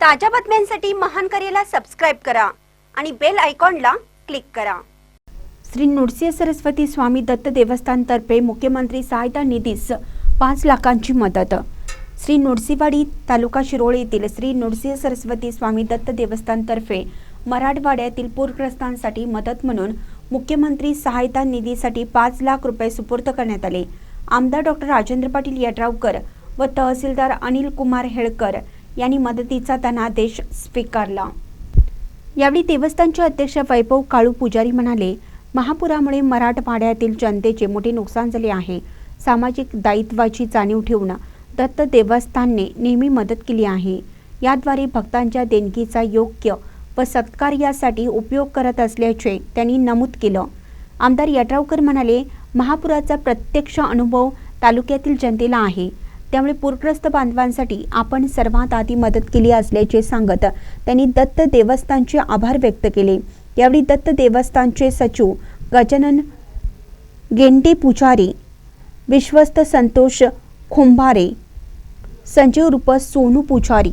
ताज्या बातम्यांसाठी महान करेला सबस्क्राईब करा आणि बेल आयकॉनला क्लिक करा. श्री नृसिंह सरस्वती स्वामी दत्त देवस्थानतर्फे मुख्यमंत्री सहायता निधीस पाच लाखांची मदत. श्री नृसिंहवाडी तालुका शिरोळे येथील श्री नृसिंह सरस्वती स्वामी दत्त देवस्थानतर्फे मराठवाड्यातील पूरग्रस्तांसाठी मदत म्हणून मुख्यमंत्री सहायता निधीसाठी पाच लाख रुपये सुपूर्द करण्यात आले. आमदार डॉक्टर राजेंद्र पाटील यड्रावकर व तहसीलदार अनिल कुमार हेळकर यांनी मदतीचा धनादेश स्वीकारला. यावेळी देवस्थानचे अध्यक्ष वैभव काळू पुजारी म्हणाले महापुरामुळे मराठवाड्यातील जनतेचे मोठे नुकसान झाले आहे. सामाजिक दायित्वाची जाणीव ठेवून दत्त देवस्थानने नेहमी मदत केली आहे. याद्वारे भक्तांच्या देणगीचा योग्य व सत्कार यासाठी उपयोग करत असल्याचे त्यांनी नमूद केलं. आमदार यड्रावकर म्हणाले महापुराचा प्रत्यक्ष अनुभव तालुक्यातील जनतेला आहे. त्यामुळे पूरग्रस्त बांधवांसाठी आपण सर्वात आधी मदत केली असल्याचे सांगत त्यांनी दत्त देवस्थानचे आभार व्यक्त केले. यावेळी दत्त देवस्थानचे सचिव गजानन गेंडे पुजारी विश्वस्त संतोष खुंभारे संजय उर्फ सोनू पुजारी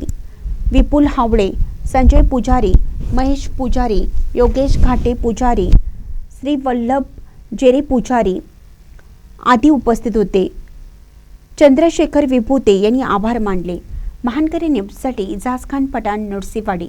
विपुल हावळे संजय पुजारी महेश पुजारी योगेश घाटे पुजारी श्री वल्लभ जेरे पुजारी आदी उपस्थित होते. चंद्रशेखर विभूते यांनी आभार मानले. महानकरी न्यूजसाठी इजाज खान पठाण नरसीवाडी